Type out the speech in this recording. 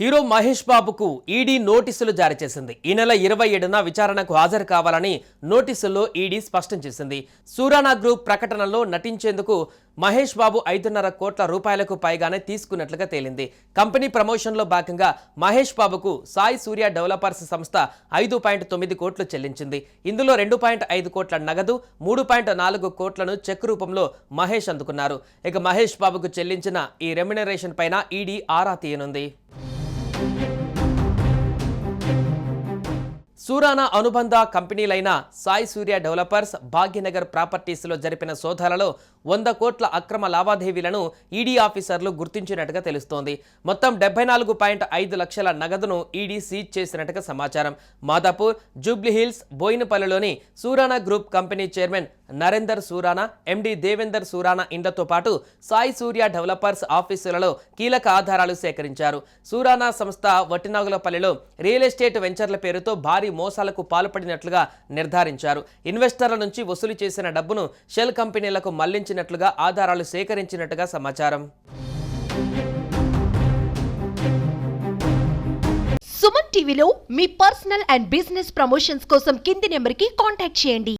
Hero Mahesh బాబుకు ED నోటీసులు జారీ చేసింది. ఈ నెల ఇరవై ఏడున విచారణకు హాజరు కావాలని నోటీసుల్లో ఈడీ స్పష్టం చేసింది. సూరానా గ్రూప్ ప్రకటనలో నటించేందుకు మహేష్ బాబు ఐదున్నర కోట్ల రూపాయలకు పైగానే తీసుకున్నట్లుగా తేలింది. కంపెనీ ప్రమోషన్లో భాగంగా మహేష్ బాబుకు సాయి సూర్య డెవలపర్స్ సంస్థ ఐదు పాయింట్ తొమ్మిది కోట్లు చెల్లించింది. ఇందులో రెండు పాయింట్ ఐదు కోట్ల నగదు మూడు పాయింట్ నాలుగు కోట్లను చెక్ రూపంలో మహేష్ అందుకున్నారు. ఇక మహేష్ బాబుకు చెల్లించిన ఈ రెమ్యునరేషన్ పైన ఈడీ ఆరా తీయనుంది. సూరానా అనుబంధ కంపెనీలైన సాయి సూర్య డెవలపర్స్ భాగ్యనగర్ ప్రాపర్టీస్లో జరిపిన సోదాలలో వంద కోట్ల అక్రమ లావాదేవీలను ఈడీ ఆఫీసర్లు గుర్తించినట్టుగా తెలుస్తోంది. మొత్తం డెబ్బై నాలుగు పాయింట్ ఐదు లక్షల నగదును ఈడీ సీజ్ చేసినట్టుగా సమాచారం. Madhapur Jubilee Hills బోయినపల్లిలోని Surana group company chairman Narender Surana MD Devender Surana ఇండ్లతో పాటు సాయి సూర్య డెవలపర్స్ ఆఫీసులలో కీలక ఆధారాలు సేకరించారు. సూరానా సంస్థ వట్టినాగులపల్లిలో రియల్ ఎస్టేట్ వెంచర్ల పేరుతో భారీ మోసాలకు పాల్పడినట్లుగా నిర్ధారించారు. ఇన్వెస్టర్ల నుంచి వసూలు చేసిన డబ్బును షెల్ కంపెనీలకు మళ్ళించినట్లుగా ఆధారాలు సేకరించినట్టుగా సమాచారం. సుమన్ టీవీలో మీ పర్సనల్ అండ్ బిజినెస్ ప్రమోషన్స్ కోసం కింది నెంబర్కి కాంటాక్ట్ చేయండి.